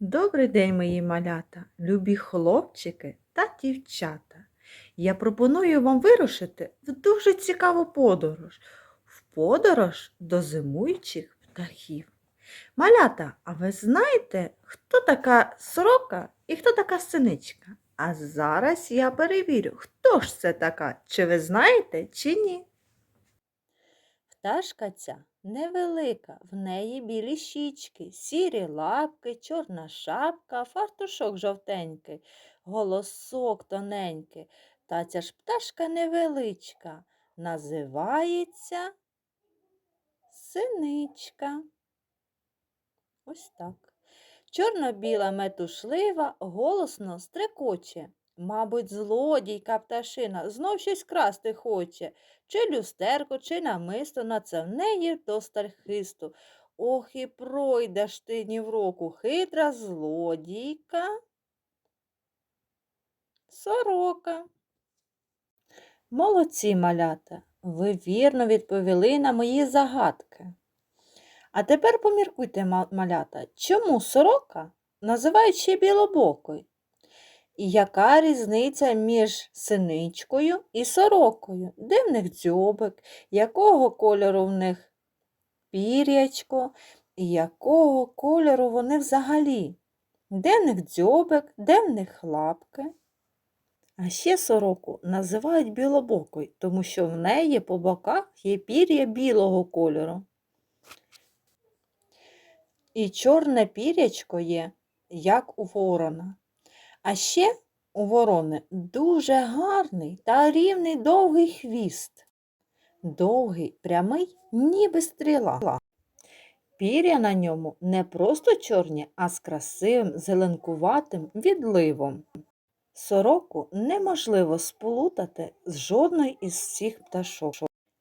Добрий день, мої малята, любі хлопчики та дівчата. Я пропоную вам вирушити в дуже цікаву подорож, в подорож до зимуючих птахів. Малята, а ви знаєте, хто така сорока і хто така синичка? А зараз я перевірю, хто ж це така, чи ви знаєте, чи ні. Пташка ця невелика, в неї білі щічки, сірі лапки, чорна шапка, фартушок жовтенький, голосок тоненький. Та ця ж пташка невеличка, називається синичка. Ось так. Чорно-біла метушлива голосно стрекоче. Мабуть, злодійка пташина знов щось красти хоче чи люстерко, чи намисто, на це в неї досталь хисту. Ох і пройдеш ти ні в року, хитра злодійка. Сорока. Молодці, малята, ви вірно відповіли на мої загадки. А тепер поміркуйте, малята, чому сорока називають ще білобокою? І яка різниця між синичкою і сорокою? Де в них дзьобик, якого кольору в них пір'ячко, і якого кольору вони взагалі? Де в них дзьобик, де в них лапки? А ще сороку називають білобокою, тому що в неї по боках є пір'я білого кольору. І чорне пір'ячко є, як у ворона. А ще у ворони дуже гарний та рівний довгий хвіст. Довгий, прямий, ніби стріла. Пір'я на ньому не просто чорні, а з красивим зеленкуватим відливом. Сороку неможливо сплутати з жодної із цих пташок.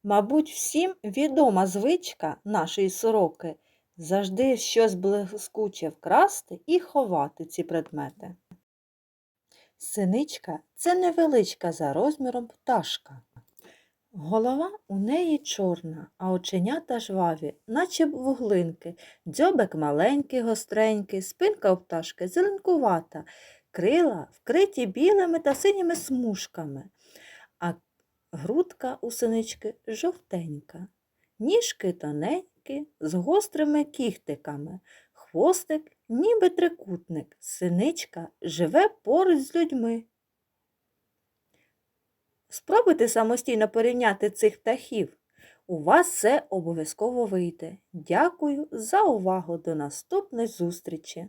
Мабуть, всім відома звичка нашої сороки завжди щось блискуче вкрасти і ховати ці предмети. Синичка це невеличка за розміром пташка. Голова у неї чорна, а оченята жваві, наче вуглинки, дзьобик маленький, гостренький, спинка у пташки зеленкувата, крила вкриті білими та синіми смужками, а грудка у синички жовтенька, ніжки тоненькі, з гострими кіхтиками, хвостик ніби трикутник, синичка живе поруч з людьми. Спробуйте самостійно порівняти цих птахів. У вас це обов'язково вийде. Дякую за увагу. До наступної зустрічі!